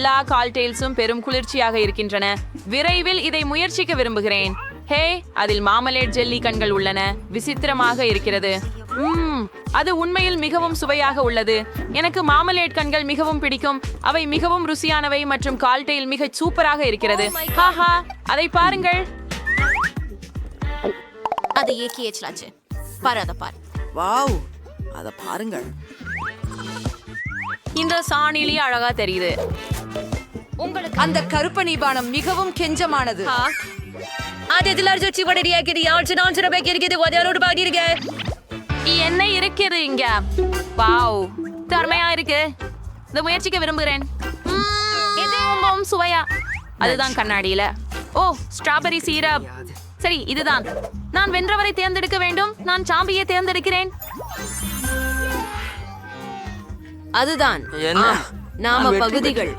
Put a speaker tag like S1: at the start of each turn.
S1: எல்லா கால்டெயில்ஸும் பெரும் குளிர்ச்சியாக இருக்கின்றன. விரைவில் இதை முயற்சிக்க விரும்புகிறேன். ஹே அதில் மாமலேட் ஜெல்லி கண்கள் உள்ளன. விசித்திரமாக இருக்கிறது. ம்ம், அது உண்மையில் மிகவும் சுவையாக உள்ளது. எனக்கு மாமலேட் கண்கள் மிகவும் பிடிக்கும். அவை மிகவும் ருசியானவை மற்றும் கால்டெயில் மிக சூப்பராக இருக்கிறது. ஹாஹா அதை பாருங்கள்.
S2: அது ஏகியேச்லாச்சு பாரு அதை பாரு.
S3: வாவ் அத பாருங்கள்.
S1: இந்த சாணிலி அழகா தெரியுது.
S4: அந்த கருப்பணி பானம் மிகவும் கெஞ்சமானது.
S1: என்ன இருக்குது இங்க? வாவ். தர்மையா இருக்கு. இதை முயற்சிக்க விரும்புகிறேன். இது ரொம்பவும் சுவையா. அதுதான் கண்ணாடியில. ஓ ஸ்ட்ராபெரி சீரப் சரி இதுதான். நான் வென்றவரை தேர்ந்தெடுக்க வேண்டும். நான் சாம்பியை தேர்ந்தெடுக்கிறேன்.
S4: அதுதான். நாம
S5: நான்
S4: பகுதிகள்.